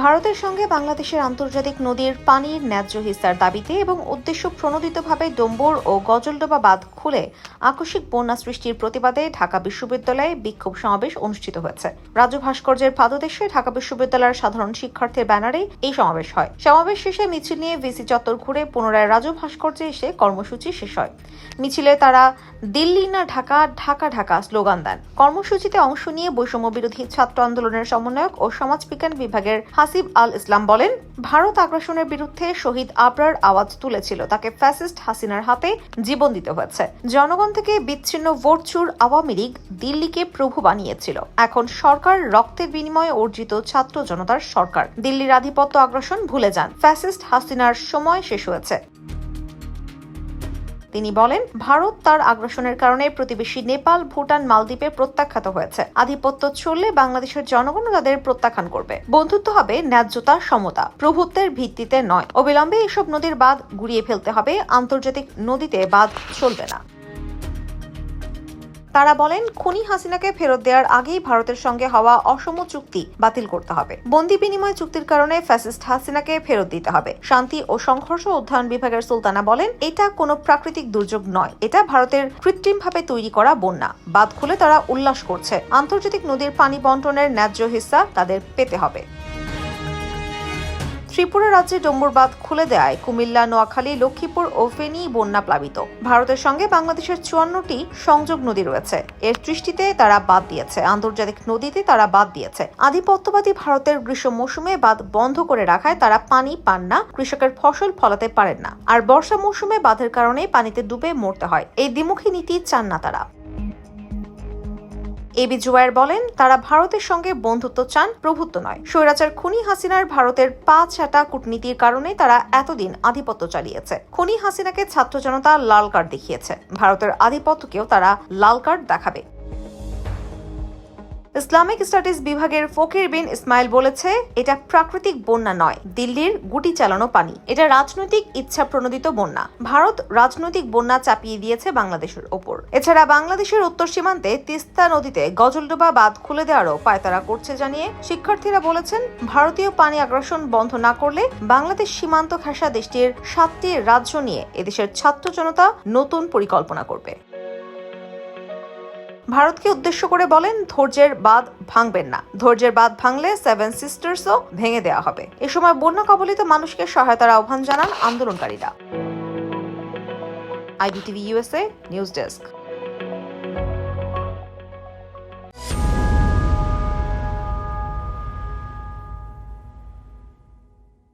ভারতের সঙ্গে বাংলাদেশের আন্তর্জাতিক নদীর পানির ন্যায্য হিস্সার দাবিতে এবং উদ্দেশ্য প্রণোদিতভাবে ডম্বুর ও গজলডোবা বাঁধ খুলে আকস্মিক বন্যা সৃষ্টির প্রতিবাদে ঢাকা বিশ্ববিদ্যালয়ে বিক্ষোভ সমাবেশ অনুষ্ঠিত হয়েছে। রাজু ভাস্কর্যের পাদদেশে ঢাকা বিশ্ববিদ্যালয়ের সাধারণ শিক্ষার্থীর ব্যানারে এই সমাবেশ হয়। সমাবেশ শেষে মিছিল নিয়ে ভিসি চত্বর ঘুরে পুনরায় রাজু ভাস্কর্যে এসে কর্মসূচি শেষ হয়। মিছিলে তারা দিল্লি না ঢাকা ঢাকা ঢাকা স্লোগান দেন। কর্মসূচিতে অংশ নিয়ে বৈষম্য বিরোধী ছাত্র আন্দোলনের সমন্বয়ক ও সমাজবিজ্ঞান বিভাগের হাসিব আল ইসলাম বলেন, ভারত আগ্রাসনের বিরুদ্ধে শহীদ আবরার আওয়াজ তুলেছিল। তাকে ফ্যাসিস্ট হাসিনার হাতে জীবন দিতে হয়েছে। জনগণ থেকে বিচ্ছিন্ন ভোট চুর আওয়ামী লীগ দিল্লিকে প্রভু বানিয়েছিল। এখন সরকার রক্তের বিনিময়ে অর্জিত ছাত্র জনতার সরকার। দিল্লির আধিপত্য আগ্রাসন ভুলে যান। ফ্যাসিস্ট হাসিনার সময় শেষ হয়েছে। তিনি বলেন, ভারত তার আগ্রাসনের কারণে প্রতিবেশী নেপাল, ভুটান, মালদ্বীপে প্রত্যাখ্যাত হয়েছে। আধিপত্য চললে বাংলাদেশের জনগণ তাদের প্রত্যাখ্যান করবে। বন্ধুত্ব হবে ন্যায্যতা, সমতা। প্রভুত্বের ভিত্তিতে নয়। অবিলম্বে এসব নদীর বাঁধ গুড়িয়ে ফেলতে হবে। আন্তর্জাতিক নদীতে বাঁধ চলবে না। তারা বলেন, খুনি হাসিনাকে ফেরত দেওয়ার আগেই ভারতের সঙ্গে হওয়া অসম চুক্তি বাতিল করতে হবে। বন্দি বিনিময় চুক্তির কারণে ফ্যাসিস্ট হাসিনাকে ফেরত দিতে হবে। শান্তি ও সংঘর্ষ অধ্যয়ন বিভাগের সুলতানা বলেন, এটা কোনো প্রাকৃতিক দুর্যোগ নয়। এটা ভারতের কৃত্রিমভাবে তৈরি করা বন্যা। বাদ খুলে তারা উল্লাস করছে। আন্তর্জাতিক নদীর পানি বন্টনের ন্যায্য হিস্সা তাদের পেতে হবে। ত্রিপুরা রাজ্যে ডম্বুর বাঁধ খুলে দেয়। কুমিল্লা, নোয়াখালী, লক্ষ্মীপুর ও ফেনী বন্যা প্লাবিত। ভারতের সঙ্গে বাংলাদেশের চুয়ান্নটি সংযোগ নদী রয়েছে। এর দৃষ্টিতে তারা বাদ দিয়েছে। আন্তর্জাতিক নদীতে তারা বাদ দিয়েছে। আধিপত্যবাদী ভারতের গ্রীষ্ম মৌসুমে বাঁধ বন্ধ করে রাখায় তারা পানি পান না, কৃষকের ফসল ফলাতে পারেন না। আর বর্ষা মৌসুমে বাঁধের কারণে পানিতে ডুবে মরতে হয়। এই দ্বিমুখী নীতি চান না তারা। এবি জুয়ার বলেন, তারা ভারতের সঙ্গে বন্ধুত্ব চান, প্রভুত্ব নয়। স্বৈরাচার খুনি হাসিনার ভারতের পাঁচ ছাটা কূটনীতির কারণে তারা এতদিন আধিপত্য চালিয়েছে। খুনি হাসিনাকে ছাত্র জনতা লাল কার্ড দেখিয়েছে। ভারতের আধিপত্যকেও তারা লাল কার্ড দেখাবে। ইসলামিক স্টাডিজ বিভাগের ফকির বিন ইসমাইল বলেছে, এটা প্রাকৃতিক বন্যা নয়, দিল্লির গুটি চালানো পানি। এটা রাজনৈতিক ইচ্ছা প্রণোদিত বন্যা। ভারত রাজনৈতিক বন্যা চাপিয়ে দিয়েছে বাংলাদেশের ওপর। এছাড়া বাংলাদেশের উত্তর সীমান্তে তিস্তা নদীতে গজলডোবা বাঁধ খুলে দেওয়ারও পায়তারা করছে জানিয়ে শিক্ষার্থীরা বলেছেন, ভারতীয় পানি আগ্রাসন বন্ধ না করলে বাংলাদেশ সীমান্ত ঘেঁষা দেশটির সাতটি রাজ্য নিয়ে এদেশের ছাত্র জনতা নতুন পরিকল্পনা করবে। ভারতকে উদ্দেশ্য করে বলেন, ধৈর্যের বাঁধ ভাঙবেন না। ধৈর্যের বাঁধ ভাঙলে সেভেন সিস্টার্সও ভেঙে দেওয়া হবে। এ সময় বন্যা কবলিত মানুষকে সহায়তার আহ্বান জানান আন্দোলনকারীরা। IBTV USA news desk